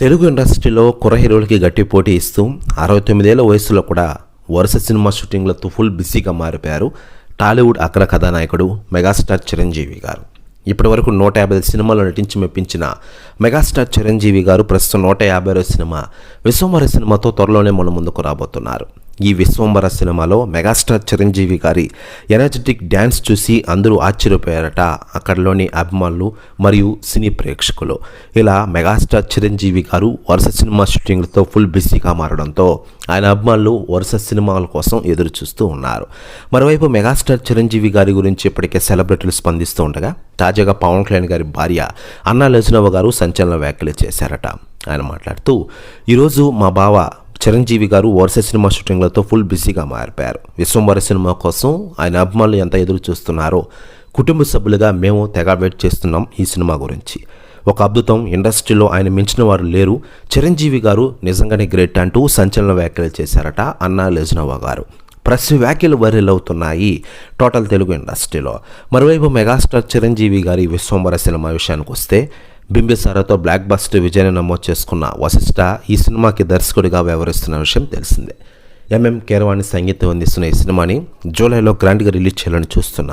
తెలుగు ఇండస్ట్రీలో కుర్ర హీరోలకి గట్టి పోటీ ఇస్తూ అరవై తొమ్మిదేళ్ళ వయసులో కూడా వరుస సినిమా షూటింగ్లతో ఫుల్ బిజీగా మారిపోయారు టాలీవుడ్ అగ్ర కథానాయకుడు మెగాస్టార్ చిరంజీవి గారు. ఇప్పటివరకు నూట యాభై సినిమాలు నటించి మెప్పించిన మెగాస్టార్ చిరంజీవి గారు ప్రస్తుతం నూట యాభై సినిమా విశ్వమరి సినిమాతో త్వరలోనే మన ముందుకు రాబోతున్నారు. ఈ విశ్వంబర సినిమాలో మెగాస్టార్ చిరంజీవి గారి ఎనర్జెటిక్ డ్యాన్స్ చూసి అందరూ ఆశ్చర్యపోయారట. అక్కడలోని అభిమానులు మరియు సినీ ప్రేక్షకులు. ఇలా మెగాస్టార్ చిరంజీవి గారు వరుస సినిమా షూటింగ్లతో ఫుల్ బిజీగా మారడంతో ఆయన అభిమానులు వరుస సినిమాల కోసం ఎదురు చూస్తూ ఉన్నారు. మరోవైపు మెగాస్టార్ చిరంజీవి గారి గురించి ఇప్పటికే సెలబ్రిటీలు స్పందిస్తూ ఉండగా తాజాగా పవన్ కళ్యాణ్ గారి భార్య అన్నా లజ్నవ గారు సంచలన వ్యాఖ్యలు చేశారట. ఆయన మాట్లాడుతూ ఈరోజు మా బావ చిరంజీవి గారు వరుస సినిమా షూటింగ్లతో ఫుల్ బిజీగా మారిపోయారు. విశ్వంవర సినిమా కోసం ఆయన అభిమానులు ఎంత ఎదురు చూస్తున్నారో కుటుంబ సభ్యులుగా మేము తెగ వెయిట్ చేస్తున్నాం ఈ సినిమా గురించి. ఒక అద్భుతం ఇండస్ట్రీలో ఆయన మించిన వారు లేరు. చిరంజీవి గారు నిజంగానే గ్రేట్ అంటూ సంచలన వ్యాఖ్యలు చేశారట అన్నా లెజ్నోవా గారు. ప్రెస్ వ్యాఖ్యలు వైరల్ అవుతున్నాయి టోటల్ తెలుగు ఇండస్ట్రీలో. మరోవైపు మెగాస్టార్ చిరంజీవి గారి విశ్వంబర సినిమా విషయానికి వస్తే బింబిసారాతో బ్లాక్ బస్టర్ విజయాన్ని నమోదు చేసుకున్న వశిష్ఠ ఈ సినిమాకి దర్శకుడిగా వ్యవహరిస్తున్న విషయం తెలిసిందే. ఎంఎం కేరవాణి సంగీతం అందిస్తున్న ఈ సినిమాని జూలైలో గ్రాండ్గా రిలీజ్ చేయాలని చూస్తున్న